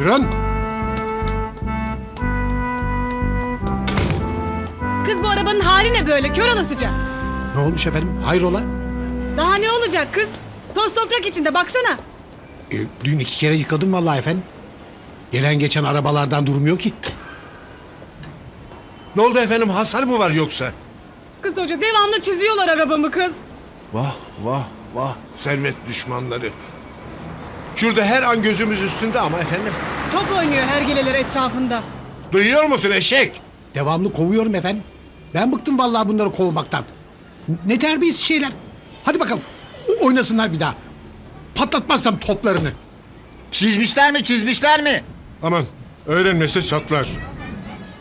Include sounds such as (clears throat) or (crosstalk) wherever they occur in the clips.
Buyurun. Kız bu arabanın hali ne böyle kör olasıca. Ne olmuş efendim? Hayrola? Daha ne olacak kız? Toz toprak içinde baksana. E, dün iki kere yıkadım vallahi efendim. Gelen geçen arabalardan durmuyor ki. Ne oldu efendim hasar mı var yoksa? Kız hoca devamlı çiziyorlar arabamı kız. Vah vah vah servet düşmanları. Şurada her an gözümüz üstünde ama efendim. Top oynuyor hergeleler etrafında. Duyuyor musun eşek? Devamlı kovuyorum efendim. Ben bıktım vallahi bunları kovmaktan. Ne terbiyesiz şeyler. Hadi bakalım. o- Oynasınlar bir daha. Patlatmazsam toplarını. Çizmişler mi çizmişler mi? Aman öğrenmese çatlar.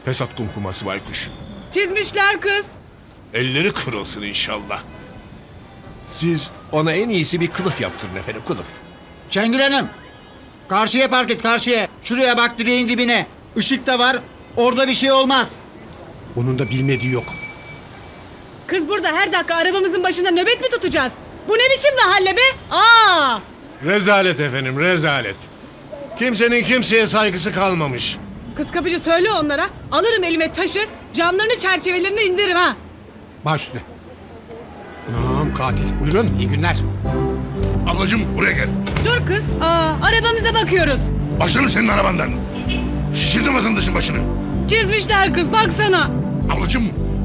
Fesat kumkuması baykuş. Çizmişler kız. Elleri kırılsın inşallah. Siz ona en iyisi bir kılıf yaptırın efendim kılıf. Şengül Hanım. Karşıya park et karşıya. Şuraya bak direğin dibine. Işık da var. Orada bir şey olmaz. Bunun da bilmediği yok. Kız burada her dakika arabamızın başında nöbet mi tutacağız? Bu ne biçim mahalle be? Aa! Rezalet efendim rezalet. Kimsenin kimseye saygısı kalmamış. Kız kapıcı söyle onlara. Alırım elime taşı, camlarını çerçevelerini indiririm ha. Baş üstüne. Anam katil. Buyurun iyi günler. Ablacığım buraya gel. Dur kız. Aa, arabamıza bakıyoruz. Başlarım senin arabandan. Şişirdim vatandaşın başını. Çizmişler kız baksana. Ablacığım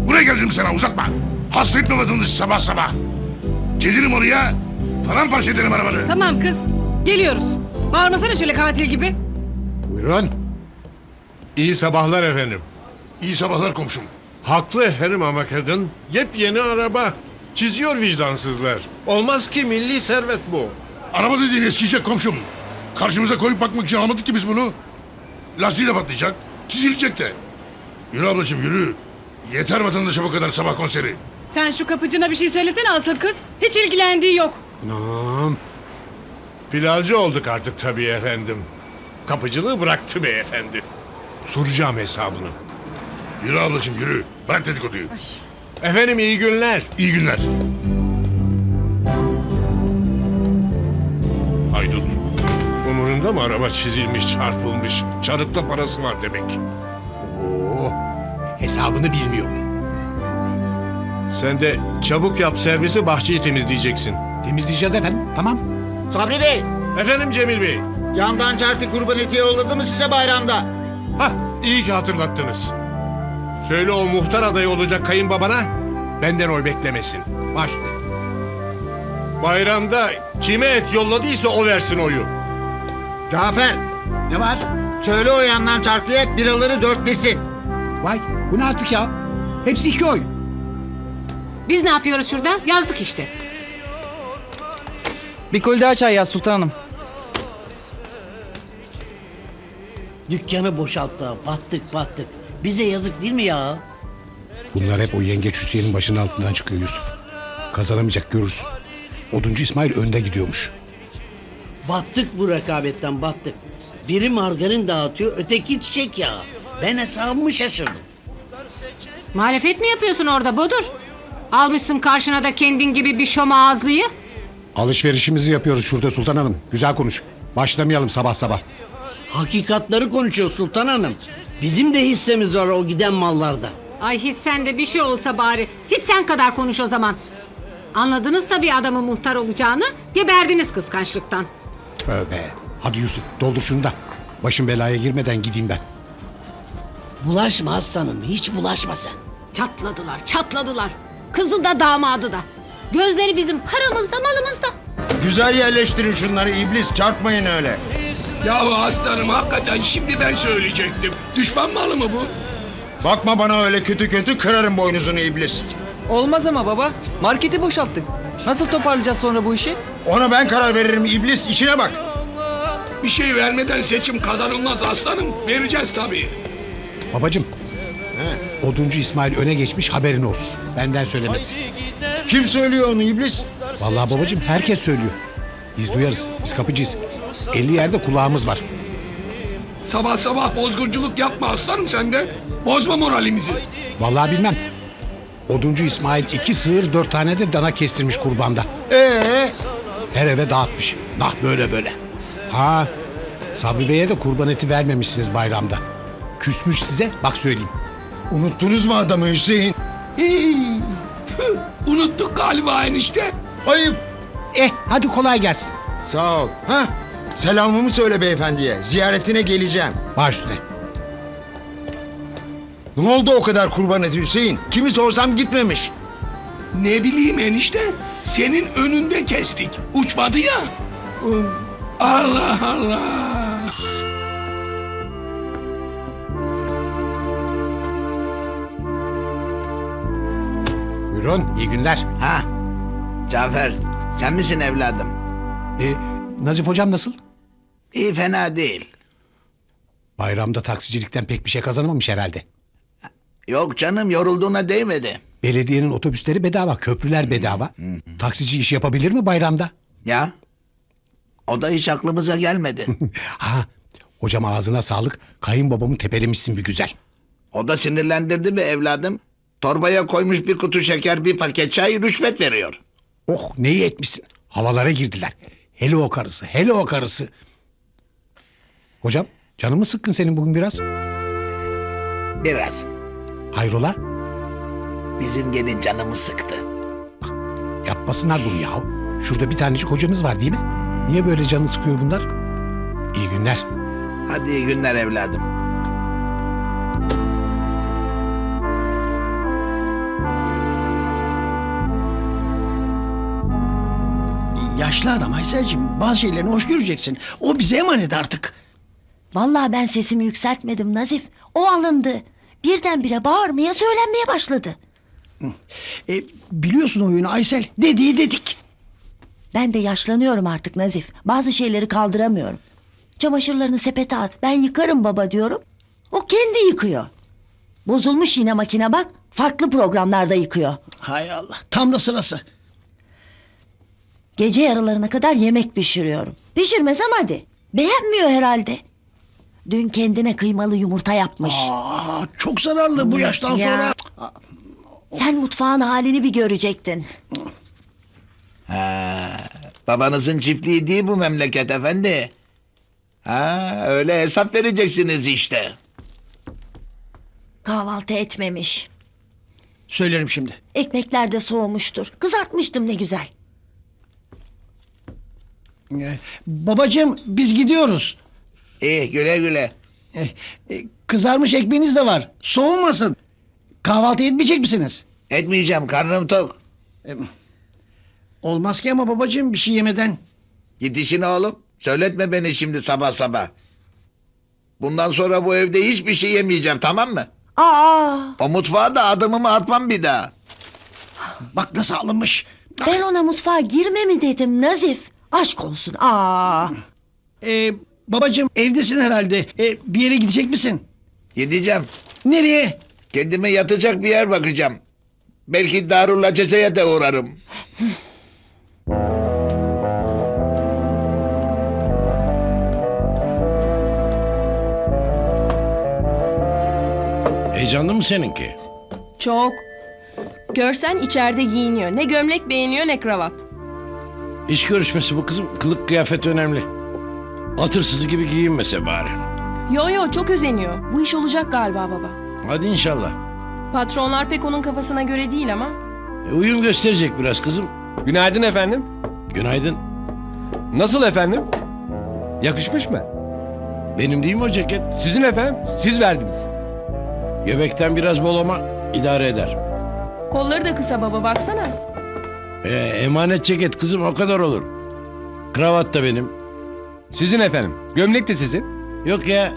buraya geldim sana uzatma. Hasta etme vatandaşı sabah sabah. Gelirim oraya paramparça ederim arabanı. Tamam kız. Geliyoruz. Bağırmasana şöyle katil gibi. Buyurun. İyi sabahlar efendim. İyi sabahlar komşum. Haklı efendim ama kadın. Yepyeni araba. Çiziyor vicdansızlar. Olmaz ki milli servet bu. Araba dediğin eskiyecek komşum. Karşımıza koyup bakmak için almadık ki biz bunu. Lastiği de patlayacak. Çizilecek de. Yürü ablacığım yürü. Yeter vatandaşa bu kadar sabah konseri. Sen şu kapıcına bir şey söylesene asıl kız. Hiç ilgilendiği yok. Anam. Pilavcı olduk artık tabii efendim. Kapıcılığı bıraktı beyefendi. Soracağım hesabını. Yürü ablacığım yürü. Bırak dedikoduyu. Efendim iyi günler. İyi günler. Haydut. Umurunda mı araba çizilmiş, çarpılmış? Çarıkta parası var demek. Oo. Hesabını bilmiyor. Sen de çabuk yap servisi bahçeyi temizleyeceksin. Temizleyeceğiz efendim. Tamam. Sabri Bey. Efendim Cemil Bey. Yandan çarptı kurban eti yolladı mı size bayramda? Hah iyi ki hatırlattınız. Söyle o muhtar adayı olacak kayınbabana benden oy beklemesin. Baş üstüne. Bayramda kime et yolladıysa o versin oyu. Cafer. Ne var? Söyle o yandan çarkıya biraları dörtlesin. Vay bu ne artık ya? Hepsi iki oy. Biz ne yapıyoruz şurada? Yazdık işte. Bir kol daha çay yaz sultanım. Dükkanı boşalttı. Battık battık. Bize yazık değil mi ya? Bunlar hep o yengeç Hüseyin'in başının altından çıkıyor Yusuf. Kazanamayacak görürsün. Oduncu İsmail önde gidiyormuş. Battık bu rekabetten battık. Biri margarin dağıtıyor, öteki çiçek yağı. Ben hesabımı şaşırdım. Muhalefet mi yapıyorsun orada Bodur? Almışsın karşına da kendin gibi bir şom ağızlıyı. Alışverişimizi yapıyoruz şurada Sultan Hanım. Güzel konuş. Başlamayalım sabah sabah. Hakikatları konuşuyor Sultan Hanım. Bizim de hissemiz var o giden mallarda. Ay hissen de bir şey olsa bari. Hissen kadar konuş o zaman. Anladınız tabii adamın muhtar olacağını. Geberdiniz kıskançlıktan. Tövbe. Hadi Yusuf doldur şunu da. Başım belaya girmeden gideyim ben. Bulaşma aslanım, hiç bulaşma sen. Çatladılar, çatladılar. Kızı da damadı da. Gözleri bizim paramızda, malımızda. Güzel yerleştirin şunları iblis çarpmayın öyle. Ya aslanım hakikaten şimdi ben söyleyecektim. Düşman malı mı bu? Bakma bana öyle kötü kötü kırarım boynuzunu iblis. Olmaz ama baba. Marketi boşalttık. Nasıl toparlayacağız sonra bu işi? Ona ben karar veririm iblis işine bak. Bir şey vermeden seçim kazanılmaz aslanım. Vereceğiz tabii. Babacım. Oduncu İsmail öne geçmiş haberin olsun. Benden söylemesi. Kim söylüyor onu iblis? Vallahi babacım herkes söylüyor. Biz duyarız. Biz kapıcıyız. 50 yerde kulağımız var. Sabah sabah bozgunculuk yapma aslanım sen de. Bozma moralimizi. Vallahi bilmem. Oduncu İsmail iki sığır dört tane de dana kestirmiş kurbanda. Ee, Her eve dağıtmış. Nah böyle böyle. Ha Sabri Bey'e de kurban eti vermemişsiniz bayramda. Küsmüş size bak söyleyeyim. Unuttunuz mu adamı Hüseyin? Unuttuk galiba enişte. Ayıp. Eh hadi kolay gelsin. Sağ ol. Ha? Selamımı söyle beyefendiye. Ziyaretine geleceğim. Baş üstüne. Ne oldu o kadar kurban eti Hüseyin? Kimi sorsam gitmemiş. Ne bileyim enişte. Senin önünde kestik. Uçmadı ya. Allah Allah. Buyurun iyi günler. Ha, Cafer, sen misin evladım? E, Nazif hocam nasıl? İyi fena değil. Bayramda taksicilikten pek bir şey kazanamamış herhalde. Yok canım, yorulduğuna değmedi. Belediyenin otobüsleri bedava, köprüler bedava. Taksici iş yapabilir mi bayramda? Ya, o da hiç aklımıza gelmedi. (laughs) Ha, hocam ağzına sağlık. Kayınbabamı tepelemişsin bir güzel. o da sinirlendirdi mi evladım? Torbaya koymuş bir kutu şeker, bir paket çay rüşvet veriyor. Oh neyi etmişsin. Havalara girdiler. Hele o karısı, hele o karısı. Hocam canımı sıkkın senin bugün biraz. Biraz. Hayrola? Bizim gelin canımı sıktı. Yapmasınlar bunu ya. Şurada bir tanecik hocamız var değil mi? Niye böyle canını sıkıyor bunlar? İyi günler. Hadi iyi günler evladım. Yaşlı adam Aysel'cim bazı şeylerini hoş göreceksin. O bize emanet artık. Vallahi ben sesimi yükseltmedim Nazif. O alındı. Birdenbire bağırmaya söylenmeye başladı. E, biliyorsun oyunu Aysel. Dediği dedik. Ben de yaşlanıyorum artık Nazif. Bazı şeyleri kaldıramıyorum. Çamaşırlarını sepete at. Ben yıkarım baba diyorum. O kendi yıkıyor. Bozulmuş yine makine bak. Farklı programlarda yıkıyor. Hay Allah. Tam da sırası. Gece yarılarına kadar yemek pişiriyorum. Pişirmesem hadi. Beğenmiyor herhalde. Dün kendine kıymalı yumurta yapmış. Aa, çok zararlı bu yaştan Ya. sonra. Sen mutfağın halini bir görecektin. Babanızın çiftliği değil bu memleket efendi. Ha, öyle hesap vereceksiniz işte. Kahvaltı etmemiş. Söylerim şimdi. Ekmekler de soğumuştur. Kızartmıştım ne güzel. E, babacığım biz gidiyoruz. İyi güle güle. E, e, kızarmış ekmeğiniz de var. Soğumasın. Kahvaltı etmeyecek misiniz? Etmeyeceğim karnım tok. Olmaz ki ama babacığım bir şey yemeden. Git işine oğlum. Söyletme beni şimdi sabah sabah. Bundan sonra bu evde hiçbir şey yemeyeceğim tamam mı? Aa, O mutfağa da adımımı atmam bir daha. Bak nasıl alınmış. ben ona mutfağa girme mi dedim Nazif. Aşk olsun. Aa. E, babacığım evdesin herhalde. E, bir yere gidecek misin? Gideceğim. Nereye? Kendime yatacak bir yer bakacağım. Belki Darul Aceze'ye de uğrarım. Heyecanlı mı seninki? Çok. Görsen içeride giyiniyor. Ne gömlek beğeniyor ne kravat. İş görüşmesi bu kızım. Kılık kıyafet önemli. Atırsızı gibi giyinmese bari. Yo yo çok özeniyor. Bu iş olacak galiba baba. Hadi inşallah. Patronlar pek onun kafasına göre değil ama. E, uyum gösterecek biraz kızım. Günaydın efendim. Günaydın. Nasıl efendim? Yakışmış mı? Benim değil mi o ceket? Sizin efendim. Siz verdiniz. Göbekten biraz bol ama idare eder. Kolları da kısa baba baksana. E, emanet ceket kızım o kadar olur. Kravat da benim. Sizin efendim. Gömlek de sizin. Yok ya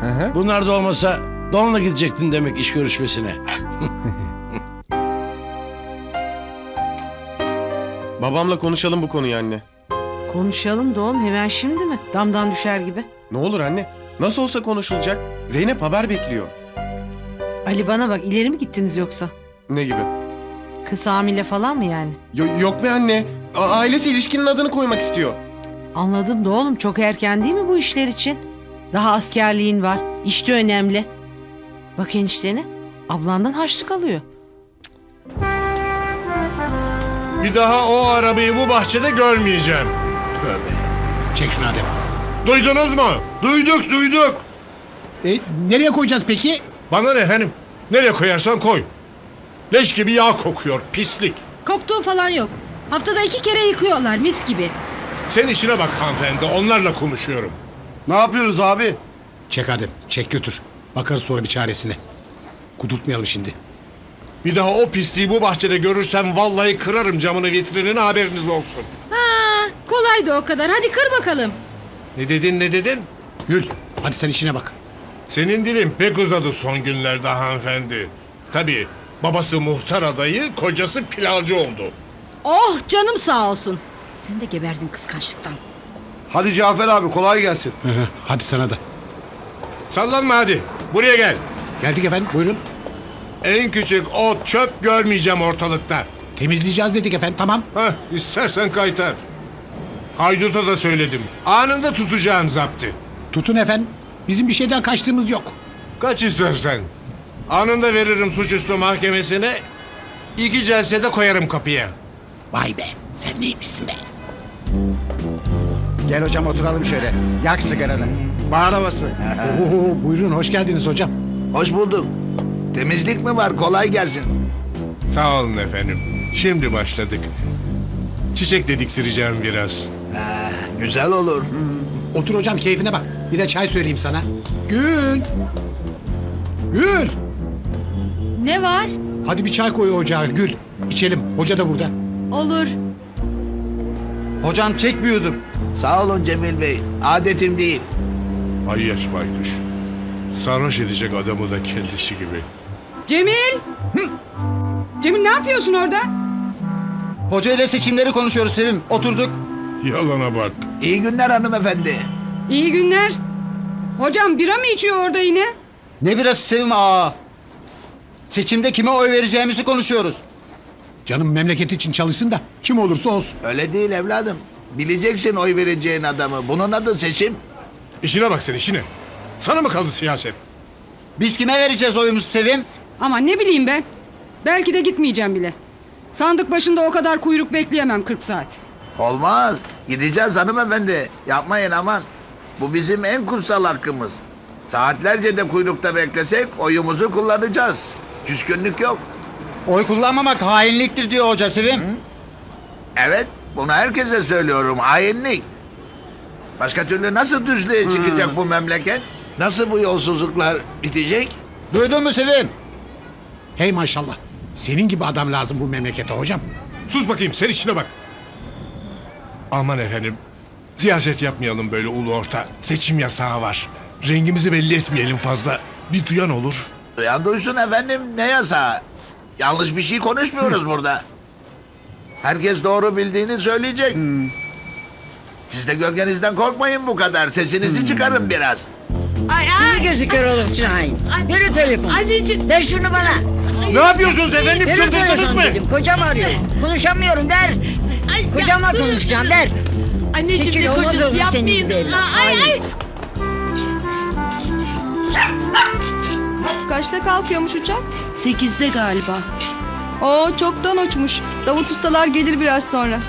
Hı hı. bunlar da olmasa donla gidecektin demek iş görüşmesine. (laughs) Babamla konuşalım bu konuyu anne. Konuşalım da oğlum hemen şimdi mi? Damdan düşer gibi. Ne olur anne. Nasıl olsa konuşulacak. Zeynep haber bekliyor. Ali bana bak ileri mi gittiniz yoksa? Ne gibi? Kız hamile falan mı yani? Yo- yok be anne. A- ailesi ilişkinin adını koymak istiyor. Anladım da oğlum çok erken değil mi bu işler için? Daha askerliğin var. İşte önemli. Bak eniştene ablandan harçlık alıyor. Bir daha o arabayı bu bahçede görmeyeceğim. Tövbe. Çek şunu Adem. Duydunuz mu? Duyduk duyduk. E, nereye koyacağız peki? Bana ne efendim? Nereye koyarsan koy. Leş gibi yağ kokuyor pislik. Koktuğu falan yok. Haftada iki kere yıkıyorlar mis gibi. Sen işine bak hanımefendi onlarla konuşuyorum. Ne yapıyoruz abi? Çek Adem. Çek götür. Bakarız sonra bir çaresine. Kudurtmayalım şimdi. Bir daha o pisliği bu bahçede görürsem vallahi kırarım camını vitrinini haberiniz olsun. Ha, kolaydı o kadar. Hadi kır bakalım. Ne dedin ne dedin? Gül hadi sen işine bak. Senin dilin pek uzadı son günlerde hanımefendi. Tabii babası muhtar adayı, kocası pilavcı oldu. Oh canım sağ olsun. Sen de geberdin kıskançlıktan. Hadi Cafer abi kolay gelsin. Hı hı, hadi sana da. Sallanma hadi. Buraya gel. Geldik efendim buyurun. En küçük ot çöp görmeyeceğim ortalıkta. Temizleyeceğiz dedik efendim tamam. Hah istersen kaytar. Hayduta da söyledim. Anında tutacağım zaptı. Tutun efendim. Bizim bir şeyden kaçtığımız yok. Kaç istersen. Anında veririm suçüstü mahkemesine. İki celsede koyarım kapıya. Vay be sen neymişsin be. Gel hocam oturalım şöyle. Yak sigaranı. Bağır havası. Oo, buyurun hoş geldiniz hocam. Hoş bulduk. Temizlik mi var? Kolay gelsin. Sağ olun efendim. Şimdi başladık. Çiçek de diktireceğim biraz. Güzel olur. Otur hocam keyfine bak. Bir de çay söyleyeyim sana. Gül. Gül. Ne var? Hadi bir çay koy ocağa Gül. İçelim. Hoca da burada. Olur. Hocam çek bir yudum. Sağ olun Cemil Bey. Adetim değil. Ay yaş baykuş. Sarhoş edecek adamı da kendisi gibi. Cemil. Cemil ne yapıyorsun orada? Hoca ile seçimleri konuşuyoruz Sevim. Oturduk. Yalana bak. İyi günler hanımefendi. İyi günler. Hocam bira mı içiyor orada yine? Ne biraz Sevim aa. Seçimde kime oy vereceğimizi konuşuyoruz. Canım memleket için çalışsın da kim olursa olsun. Öyle değil evladım. Bileceksin oy vereceğin adamı. Bunun adı seçim. İşine bak sen işine. Sana mı kaldı siyaset? Biz kime vereceğiz oyumuzu Sevim? Ama ne bileyim ben. Belki de gitmeyeceğim bile. Sandık başında o kadar kuyruk bekleyemem 40 saat. Olmaz. Gideceğiz hanımefendi. Yapmayın aman. Bu bizim en kutsal hakkımız. Saatlerce de kuyrukta beklesek oyumuzu kullanacağız. Küskünlük yok. Oy kullanmamak hainliktir diyor hoca Sevim. Evet, bunu herkese söylüyorum. Hainlik. Başka türlü nasıl düzlüğe çıkacak bu memleket? Nasıl bu yolsuzluklar bitecek? Duydun mu Sevim? Hey maşallah. Senin gibi adam lazım bu memlekete hocam. Sus bakayım sen işine bak. Aman efendim. Siyaset yapmayalım böyle ulu orta. Seçim yasağı var. Rengimizi belli etmeyelim fazla. Bir duyan olur. Duyan duysun efendim ne yasağı? Yanlış bir şey konuşmuyoruz burada. Herkes doğru bildiğini söyleyecek. Siz de gölgenizden korkmayın bu kadar. Sesinizi çıkarın biraz. Ay ay. gözü kör olursun hain. Yürü telefon. Anneciğim. Ver şunu bana. Ne yapıyorsunuz efendim? Çıldırdınız mı? dedim. Kocam arıyor. Konuşamıyorum der. Kocamla konuşacağım der. Anneciğim Çekil ne olmaz kocası olur senin yapmayın. Aa, Ay ay. Kaçta kalkıyormuş uçak? Sekizde galiba. Oo çoktan uçmuş. Davut ustalar gelir biraz sonra.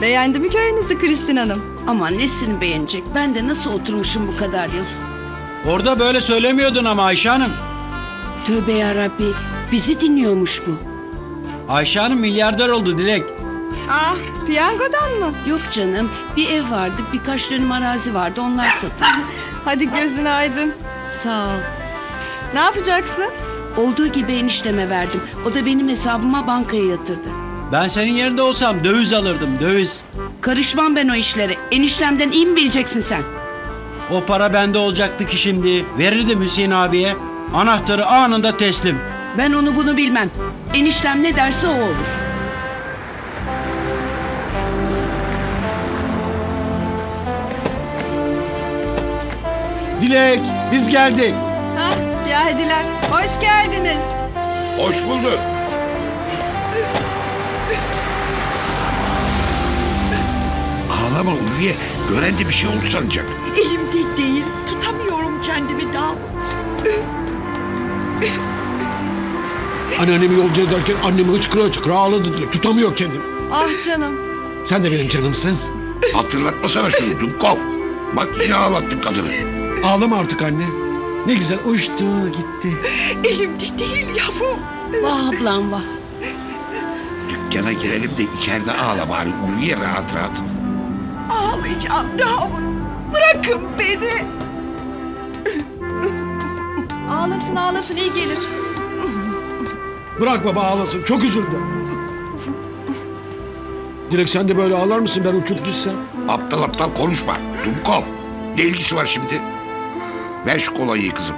Beğendi mi köyünüzü Kristin Hanım? Aman nesini beğenecek? Ben de nasıl oturmuşum bu kadar yıl? Orada böyle söylemiyordun ama Ayşe Hanım. Tövbe yarabbi. Bizi dinliyormuş bu. Ayşe Hanım milyarder oldu Dilek. Ah piyangodan mı? Yok canım. Bir ev vardı, birkaç dönüm arazi vardı. Onlar satıldı. (laughs) Hadi gözün aydın. Sağ ol. Ne yapacaksın? Olduğu gibi enişteme verdim. O da benim hesabıma bankaya yatırdı. Ben senin yerinde olsam döviz alırdım döviz. Karışmam ben o işlere. Eniştemden iyi mi bileceksin sen? O para bende olacaktı ki şimdi. Verirdim Hüseyin abiye. Anahtarı anında teslim. Ben onu bunu bilmem. Eniştem ne derse o olur. Dilek biz geldik. Geldiler. Hoş geldiniz. Hoş bulduk. Ağlama Ulviye. Gören de bir şey oldu sanacak. Elimde değil. Tutamıyorum kendimi Davut. Anneannemi yolcu ederken annemi hıçkıra hıçkıra ağladı. Tutamıyor kendini. Ah canım. Sen de benim canımsın. Hatırlatmasana şunu Dumkov. Bak yine ağlattın kadını. Ağlama artık anne. Ne güzel uçtu gitti. Elimde değil yavrum. Vah ablam vah. Dükkana girelim de içeride ağla bari. Ulviye rahat rahat. Ağlayacağım Davut. Bırakın beni. Ağlasın ağlasın iyi gelir. Bırak baba ağlasın çok üzüldü. Dilek sen de böyle ağlar mısın ben uçup gitsem? Aptal aptal konuşma. Dumkov. Ne ilgisi var şimdi? Ver şu kolayı kızım.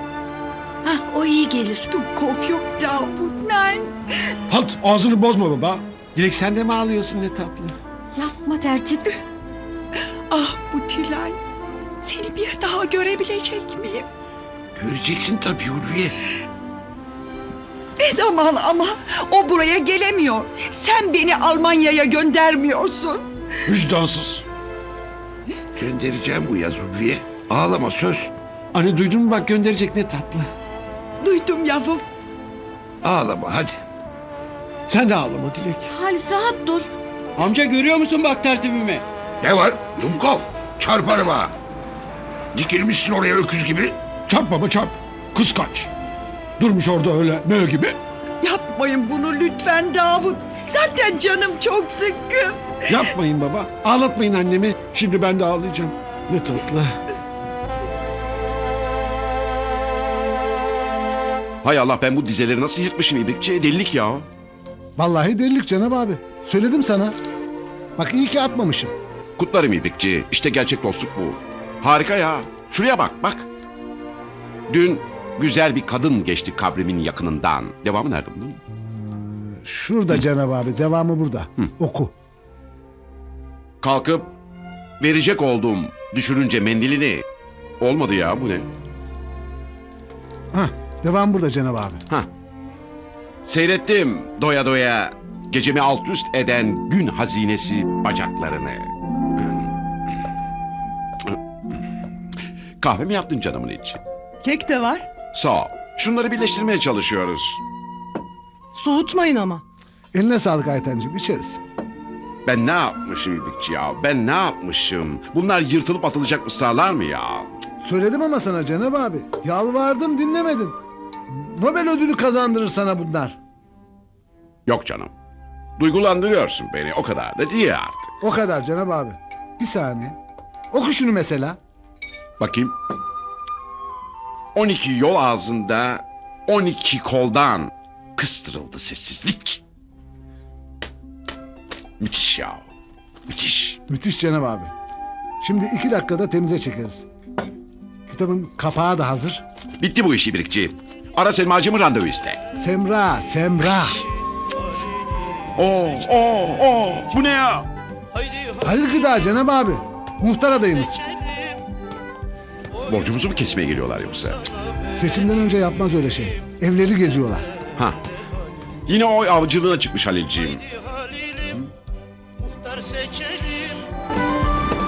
Hah o iyi gelir. Dumkov yok Davut. Nein. Halt ağzını bozma baba. Dilek sen de mi ağlıyorsun ne tatlı? Yapma tertip. Ah bu Tilay. Seni bir daha görebilecek miyim? Göreceksin tabii Ulviye. Ne zaman ama o buraya gelemiyor. Sen beni Almanya'ya göndermiyorsun. Vicdansız. Göndereceğim bu yaz Ulviye. Ağlama söz. Anne duydun mu bak gönderecek ne tatlı. Duydum yavrum. Ağlama hadi. Sen de ağlama Dilek. Halis rahat dur. Amca görüyor musun bak tertibimi? Ne var? Dumkov. Çarparım ha. Dikilmişsin oraya öküz gibi. Çarp baba çarp. Kız kaç. Durmuş orada öyle mö gibi. Yapmayın bunu lütfen Davut. Zaten canım çok sıkkın. Yapmayın baba. Ağlatmayın annemi. Şimdi ben de ağlayacağım. Ne tatlı. Hay Allah ben bu dizeleri nasıl yırtmışım İbrikçi? Delilik ya. Vallahi delilik Cenab abi. Söyledim sana. Bak iyi ki atmamışım. Kutlarım İbrikçi. İşte gerçek dostluk bu. Harika ya. Şuraya bak bak. Dün güzel bir kadın geçti kabrimin yakınından. Devamı nerede bunun? Şurada Cenab abi. Devamı burada. Oku. Kalkıp verecek oldum düşürünce mendilini. Olmadı ya bu ne? Hah, devam burada Cenab abi. Ha. Seyrettim doya doya gecemi alt üst eden gün hazinesi bacaklarını. (clears throat) Kahve mi yaptın canımın içi? Kek de var. Sağ ol. Şunları birleştirmeye çalışıyoruz. Soğutmayın ama. Eline sağlık Aytencim. içeriz. Ben ne yapmışım İbrikçi ya? Ben ne yapmışım? Bunlar yırtılıp atılacak ısrarlar mı ya? Söyledim ama sana Cenab abi. Yalvardım dinlemedin. Nobel ödülü kazandırır sana bunlar. Yok canım. Duygulandırıyorsun beni. O kadar da değil artık. O kadar Cenab abi. Bir saniye. Oku şunu mesela. Bakayım. 12 yol ağzında 12 koldan kıstırıldı sessizlik. Müthiş ya. Müthiş. Müthiş Cenab abi. Şimdi iki dakikada temize çekeriz. Kitabın kapağı da hazır. Bitti bu iş İbrikçi. Ara Selma'cığımı randevu iste. Semra, Semra. Oo, oo, oo. Bu ne ya? Halil Gıda Cenab abi. Muhtar adayımız. Borcumuzu mu kesmeye geliyorlar yoksa? Seçimden önce yapmaz öyle şey. Evleri geziyorlar. Ha. Yine oy avcılığına çıkmış Halilciğim. seçelim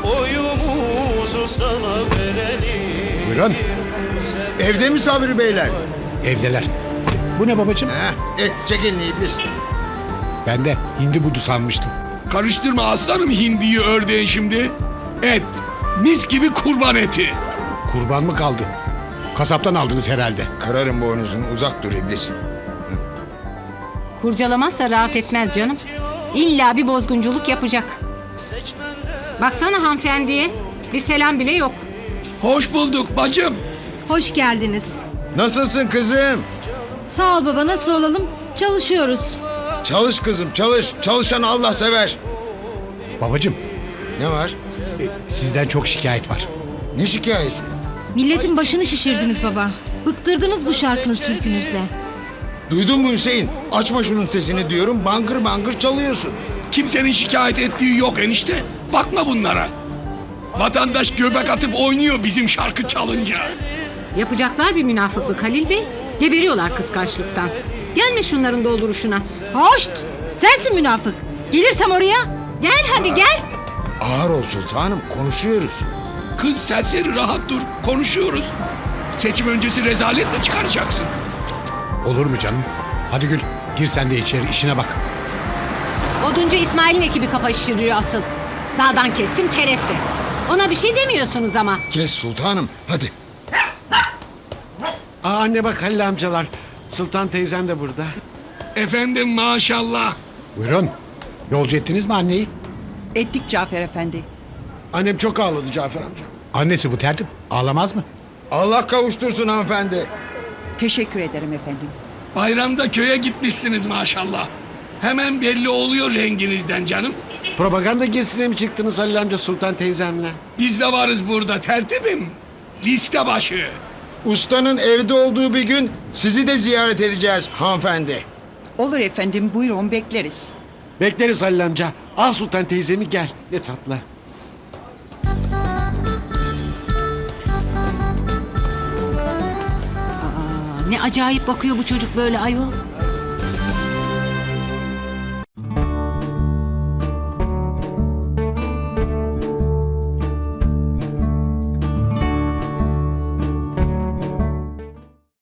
Oyumuzu sana verelim Buyurun. Evde mi Sabri Beyler? Evdeler. Bu ne babacığım? Heh, et çekin iblis. Ben de hindi budu sanmıştım. Karıştırma aslanım hindiyi ördeğin şimdi. Et. Mis gibi kurban eti. Kurban mı kaldı? Kasaptan aldınız herhalde. Kırarım boynuzunu uzak dur iblis. Kurcalamazsa rahat etmez canım. İlla bir bozgunculuk yapacak. Baksana hanımefendiye. Bir selam bile yok. Hoş bulduk bacım. Hoş geldiniz. Nasılsın kızım? Sağ ol baba nasıl olalım? Çalışıyoruz. Çalış kızım çalış. Çalışan Allah sever. Babacığım Ne var? sizden çok şikayet var. Ne şikayet? Milletin başını şişirdiniz baba. Bıktırdınız bu şarkınız türkünüzle. Duydun mu Hüseyin? Açma şunun sesini diyorum. Bangır bangır çalıyorsun. Kimsenin şikayet ettiği yok enişte. Bakma bunlara. Vatandaş göbek atıp oynuyor bizim şarkı çalınca. Yapacaklar bir münafıklık Halil Bey. Geberiyorlar kıskançlıktan. Gelme şunların dolduruşuna. Hoşt! Sensin münafık. Gelirsem oraya. Gel hadi gel. Ağır ol sultanım konuşuyoruz. Kız serseri rahat dur. Konuşuyoruz. Seçim öncesi rezalet mi çıkaracaksın? Olur mu canım? Hadi Gül gir sen de içeri işine bak. Oduncu İsmail'in ekibi kafa şişiriyor asıl. Dağdan kestim kereste. Ona bir şey demiyorsunuz ama. Kes sultanım hadi. Aa, anne bak Halil amcalar. Sultan teyzem de burada. Efendim maşallah. Buyurun. Yolcu ettiniz mi anneyi? Ettik Cafer Efendi. Annem çok ağladı Cafer amca. Annesi bu tertip. Ağlamaz mı? Allah kavuştursun hanımefendi. Teşekkür ederim efendim. Bayramda köye gitmişsiniz maşallah. Hemen belli oluyor renginizden canım. Propaganda gezisine mi çıktınız Halil amca Sultan teyzemle? Biz de varız burada tertibim. Liste başı. Ustanın evde olduğu bir gün sizi de ziyaret edeceğiz hanımefendi. Olur efendim buyurun bekleriz. Bekleriz Halil amca. Al Sultan teyzemi gel. Ne tatlı. Aa, ne acayip bakıyor bu çocuk böyle ayol.